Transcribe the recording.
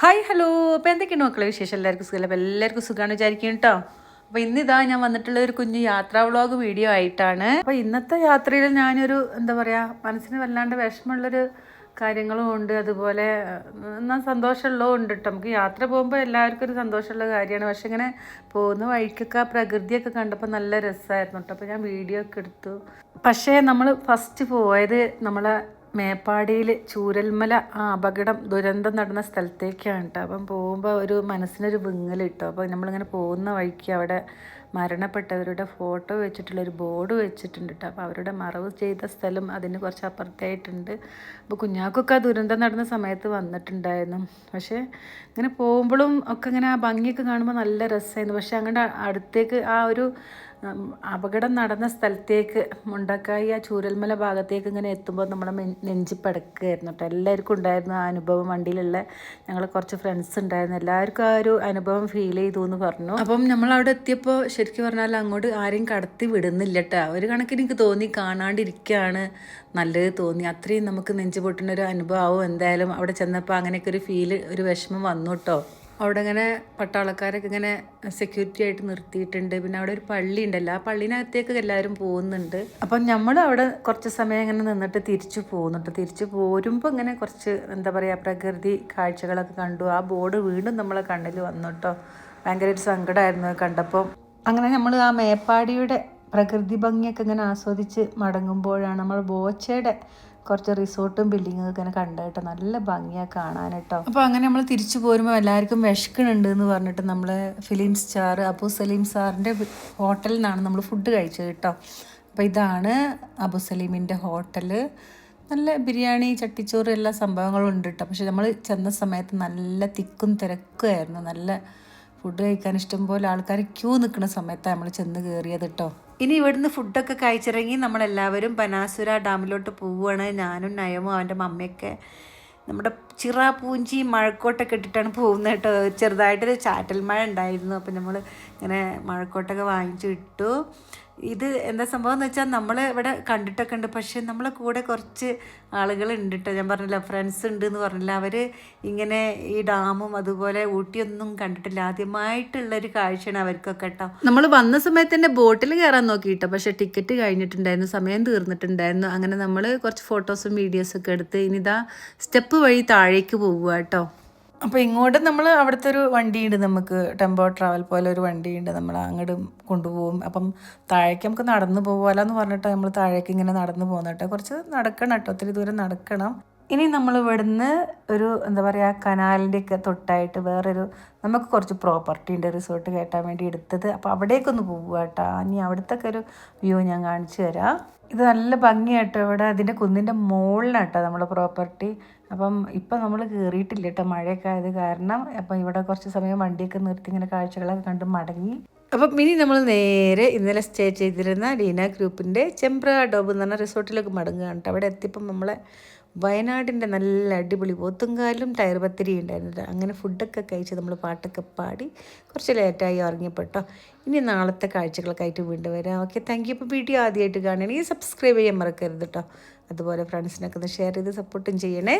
Hi hello. അപ്പോൾ എന്തൊക്കെയാണ് മക്കളെ വിശേഷം? എല്ലാവർക്കും സുഖം. അപ്പോൾ എല്ലാവർക്കും സുഖമാണ് വിചാരിക്കും കേട്ടോ അപ്പോൾ ഇന്നിതാ ഞാൻ വന്നിട്ടുള്ള ഒരു കുഞ്ഞു യാത്രാ വ്ളോഗ് വീഡിയോ ആയിട്ടാണ്. അപ്പോൾ ഇന്നത്തെ യാത്രയിൽ ഞാനൊരു എന്താ പറയുക മനസ്സിന് വല്ലാണ്ട് വിഷമമുള്ളൊരു കാര്യങ്ങളും ഉണ്ട്. അതുപോലെ എന്നാൽ സന്തോഷമുള്ളതും ഉണ്ട് കേട്ടോ നമുക്ക് യാത്ര പോകുമ്പോൾ എല്ലാവർക്കും ഒരു സന്തോഷമുള്ള കാര്യമാണ്. പക്ഷെ ഇങ്ങനെ പോകുന്ന വഴിക്കൊക്കെ ആ പ്രകൃതിയൊക്കെ കണ്ടപ്പോൾ നല്ല രസമായിരുന്നു കേട്ടോ അപ്പോൾ ഞാൻ വീഡിയോ ഒക്കെ എടുത്തു. പക്ഷേ നമ്മൾ ഫസ്റ്റ് പോയത് നമ്മളെ മേപ്പാടിയിൽ ചൂരൽമല ആ അപകടം ദുരന്തം നടന്ന സ്ഥലത്തേക്കാണ് കേട്ടോ അപ്പം പോകുമ്പോൾ ഒരു മനസ്സിനൊരു വിങ്ങൽ കിട്ടും അപ്പോൾ നമ്മളിങ്ങനെ പോകുന്ന വഴിക്ക് അവിടെ മരണപ്പെട്ടവരുടെ ഫോട്ടോ വെച്ചിട്ടുള്ളൊരു ബോർഡ് വെച്ചിട്ടുണ്ട് കേട്ടോ അപ്പോൾ അവരുടെ മറവ് ചെയ്ത സ്ഥലം അതിന് കുറച്ച് അപ്പുറത്തായിട്ടുണ്ട്. അപ്പോൾ കുഞ്ഞാക്കൊക്കെ ആ ദുരന്തം നടന്ന സമയത്ത് വന്നിട്ടുണ്ടായിരുന്നു. പക്ഷേ ഇങ്ങനെ പോകുമ്പോഴും ഒക്കെ ഇങ്ങനെ ആ ഭംഗിയൊക്കെ കാണുമ്പോൾ നല്ല രസമായിരുന്നു പക്ഷേ അങ്ങോട്ട് അടുത്തേക്ക് ആ ഒരു അപകടം നടന്ന സ്ഥലത്തേക്ക് മുണ്ടക്കായി ആ ചൂരൽമല ഭാഗത്തേക്ക് ഇങ്ങനെ എത്തുമ്പോൾ നമ്മുടെ മെ- നെഞ്ചി പടക്കുകയായിരുന്നു കേട്ടോ. എല്ലാവർക്കും ഉണ്ടായിരുന്നു ആ അനുഭവം വണ്ടിയിലുള്ള ഞങ്ങൾ കുറച്ച് ഫ്രണ്ട്സ് ഉണ്ടായിരുന്നു. എല്ലാവർക്കും ആ ഒരു അനുഭവം ഫീൽ ചെയ്തു എന്ന് പറഞ്ഞു. അപ്പം നമ്മൾ അവിടെ എത്തിയപ്പോൾ ശരിക്കും പറഞ്ഞാൽ അങ്ങോട്ട് ആരെയും കടത്തി വിടുന്നില്ല കേട്ടോ ഒരു കണക്കിന് എനിക്ക് തോന്നി കാണാണ്ടിരിക്കുകയാണ് നല്ലത് തോന്നി. അത്രയും നമുക്ക് നെഞ്ചു പൊട്ടുന്ന ഒരു അനുഭവമാവും എന്തായാലും. അവിടെ ചെന്നപ്പോൾ അങ്ങനെയൊക്കെ ഒരു ഫീൽ ഒരു വിഷമം വന്നു കേട്ടോ അവിടെ ഇങ്ങനെ പട്ടാളക്കാരൊക്കെ ഇങ്ങനെ സെക്യൂരിറ്റി ആയിട്ട് നിർത്തിയിട്ടുണ്ട്. പിന്നെ അവിടെ ഒരു പള്ളി ഉണ്ടല്ലോ. ആ പള്ളിനകത്തേക്ക് എല്ലാവരും പോകുന്നുണ്ട്. അപ്പം നമ്മൾ അവിടെ കുറച്ച് സമയം ഇങ്ങനെ നിന്നിട്ട് തിരിച്ചു പോകുന്നുണ്ട് തിരിച്ചു പോരുമ്പോൾ ഇങ്ങനെ കുറച്ച് എന്താ പറയുക പ്രകൃതി കാഴ്ചകളൊക്കെ കണ്ടു. ആ ബോർഡ് വീണ്ടും നമ്മളെ കണ്ണിൽ വന്നു കേട്ടോ ഭയങ്കര ഒരു സങ്കടമായിരുന്നു കണ്ടപ്പോൾ അങ്ങനെ നമ്മൾ ആ മേപ്പാടിയുടെ പ്രകൃതി ഭംഗിയൊക്കെ ഇങ്ങനെ ആസ്വദിച്ച് മടങ്ങുമ്പോഴാണ് നമ്മൾ ബോച്ചയുടെ കുറച്ച് റിസോർട്ടും ബിൽഡിങ്ങും ഒക്കെ കണ്ട കേട്ടോ. നല്ല ഭംഗിയാ കാണാൻ കേട്ടോ. അപ്പോൾ അങ്ങനെ നമ്മൾ തിരിച്ചു പോരുമ്പോൾ എല്ലാവർക്കും വിശക്കണുണ്ട് എന്ന് പറഞ്ഞിട്ട് നമ്മൾ ഫിലിം സ്റ്റാർ അബു സലീം സാറിന്റെ ഹോട്ടലിൽ നിന്നാണ് നമ്മൾ ഫുഡ് കഴിച്ചത് കേട്ടോ. അപ്പോൾ ഇതാണ് അബു സലീമിന്റെ ഹോട്ടൽ. നല്ല ബിരിയാണി ചട്ടിച്ചോറ് എല്ലാ സംഭവങ്ങളും ഉണ്ട് കേട്ടോ. പക്ഷെ നമ്മൾ ചെന്ന സമയത്ത് നല്ല തിക്കും തിരക്കുമായിരുന്നു നല്ല ഫുഡ് കഴിക്കാൻ ഇഷ്ടംപോലെ ആൾക്കാർ ക്യൂ നിൽക്കുന്ന സമയത്താണ് നമ്മൾ ചെന്ന് കയറിയത് കേട്ടോ ഇനി ഇവിടുന്ന് ഫുഡൊക്കെ കഴിച്ചിറങ്ങി നമ്മളെല്ലാവരും ബനാസുര ഡാമിലോട്ട് പോവുകയാണ് ഞാനും നയമോ അവന്റെ മമ്മയൊക്കെ നമ്മുടെ ചിറ പൂഞ്ചി മഴക്കോട്ടൊക്കെ ഇട്ടിട്ടാണ് പോകുന്നത് കേട്ടോ ചെറുതായിട്ടൊരു ചാറ്റൽ മഴ ഉണ്ടായിരുന്നു. അപ്പം നമ്മൾ ഇങ്ങനെ മഴക്കോട്ടൊക്കെ വാങ്ങിച്ചു ഇട്ടു. ഇത് എന്താ സംഭവം എന്ന് വെച്ചാൽ നമ്മൾ ഇവിടെ കണ്ടിട്ടൊക്കെ ഉണ്ട്. പക്ഷേ നമ്മളെ കൂടെ കുറച്ച് ആളുകൾ ഉണ്ട് കേട്ടോ ഞാൻ പറഞ്ഞില്ല ഫ്രണ്ട്സ് ഉണ്ട് എന്ന് പറഞ്ഞില്ല. അവർ ഇങ്ങനെ ഈ ഡാമും അതുപോലെ ഊട്ടിയൊന്നും കണ്ടിട്ടില്ല. ആദ്യമായിട്ടുള്ള ഒരു കാഴ്ചയാണ് അവർക്കൊക്കെ കേട്ടോ നമ്മൾ വന്ന സമയത്ത് തന്നെ ബോട്ടിൽ കയറാൻ നോക്കി കേട്ടോ പക്ഷേ ടിക്കറ്റ് കഴിഞ്ഞിട്ടുണ്ടായിരുന്നു സമയം തീർന്നിട്ടുണ്ടായിരുന്നു. അങ്ങനെ നമ്മൾ കുറച്ച് ഫോട്ടോസും വീഡിയോസും ഒക്കെ എടുത്ത് ഇനിതാ സ്റ്റെപ്പ് വഴി താഴേക്ക് പോവുക കേട്ടോ അപ്പോൾ ഇങ്ങോട്ട് നമ്മൾ അവിടുത്തെ ഒരു വണ്ടിയുണ്ട് നമുക്ക് ടെമ്പോ ട്രാവൽ പോലെ ഒരു വണ്ടിയുണ്ട്. നമ്മൾ അങ്ങോട്ട് കൊണ്ടുപോകും. അപ്പം താഴേക്ക് നമുക്ക് നടന്നു പോകാമല്ലോ എന്ന് പറഞ്ഞിട്ട് നമ്മൾ താഴേക്ക് ഇങ്ങനെ നടന്നു പോകുന്നട്ടെ കുറച്ച് നടക്കണം കേട്ടോ. ഒത്തിരി ദൂരം നടക്കണം. ഇനി നമ്മൾ ഇവിടുന്ന് ഒരു എന്താ പറയുക കനാലിന്റെ ഒക്കെ തൊട്ടായിട്ട് വേറൊരു നമുക്ക് കുറച്ച് പ്രോപ്പർട്ടി ഉണ്ട് റിസോർട്ട് കേട്ടാൻ വേണ്ടി എടുത്തത്. അപ്പോൾ അവിടേക്കൊന്ന് പോവുക കേട്ടോ. ഇനി അവിടുത്തെ ഒരു വ്യൂ ഞാൻ കാണിച്ചു തരാം. ഇത് നല്ല ഭംഗിയായിട്ടോ ഇവിടെ. അതിന്റെ കുന്നിന്റെ മുകളിലാട്ടോ നമ്മുടെ പ്രോപ്പർട്ടി അപ്പം ഇപ്പം നമ്മൾ കയറിയിട്ടില്ല കേട്ടോ. മഴയൊക്കെ ആയത് കാരണം അപ്പം ഇവിടെ കുറച്ച് സമയം വണ്ടിയൊക്കെ നിർത്തി ഇങ്ങനെ കാഴ്ചകളൊക്കെ കണ്ട് മടങ്ങി. അപ്പം ഇനി നമ്മൾ നേരെ ഇന്നലെ സ്റ്റേ ചെയ്തിരുന്ന ലീന ഗ്രൂപ്പിന്റെ ചെമ്പ്ര ഡോബ് എന്ന് പറഞ്ഞ റിസോർട്ടിലേക്ക് മടങ്ങുകയാണ് കേട്ടോ. അവിടെ എത്തിയപ്പം നമ്മളെ വയനാടിന്റെ നല്ല അടിപൊളി ഒത്തുങ്കാലും ടയർ പത്തിരി ഉണ്ടായിരുന്നു അങ്ങനെ ഫുഡൊക്കെ കഴിച്ച് നമ്മൾ പാട്ടൊക്കെ പാടി കുറച്ച് ലേറ്റായി ഉറങ്ങിയപ്പെട്ടോ ഇനി നാളത്തെ കാഴ്ചകളൊക്കെ ആയിട്ട് വീണ്ടും വരാം. ഓക്കെ താങ്ക് യു ഇപ്പോൾ വീഡിയോ ആദ്യമായിട്ട് കാണണമെങ്കിൽ സബ്സ്ക്രൈബ് ചെയ്യാൻ മറക്കരുത് കേട്ടോ അതുപോലെ ഫ്രണ്ട്സിനൊക്കെ ഒന്ന് ഷെയർ ചെയ്ത് സപ്പോർട്ടും ചെയ്യണേ.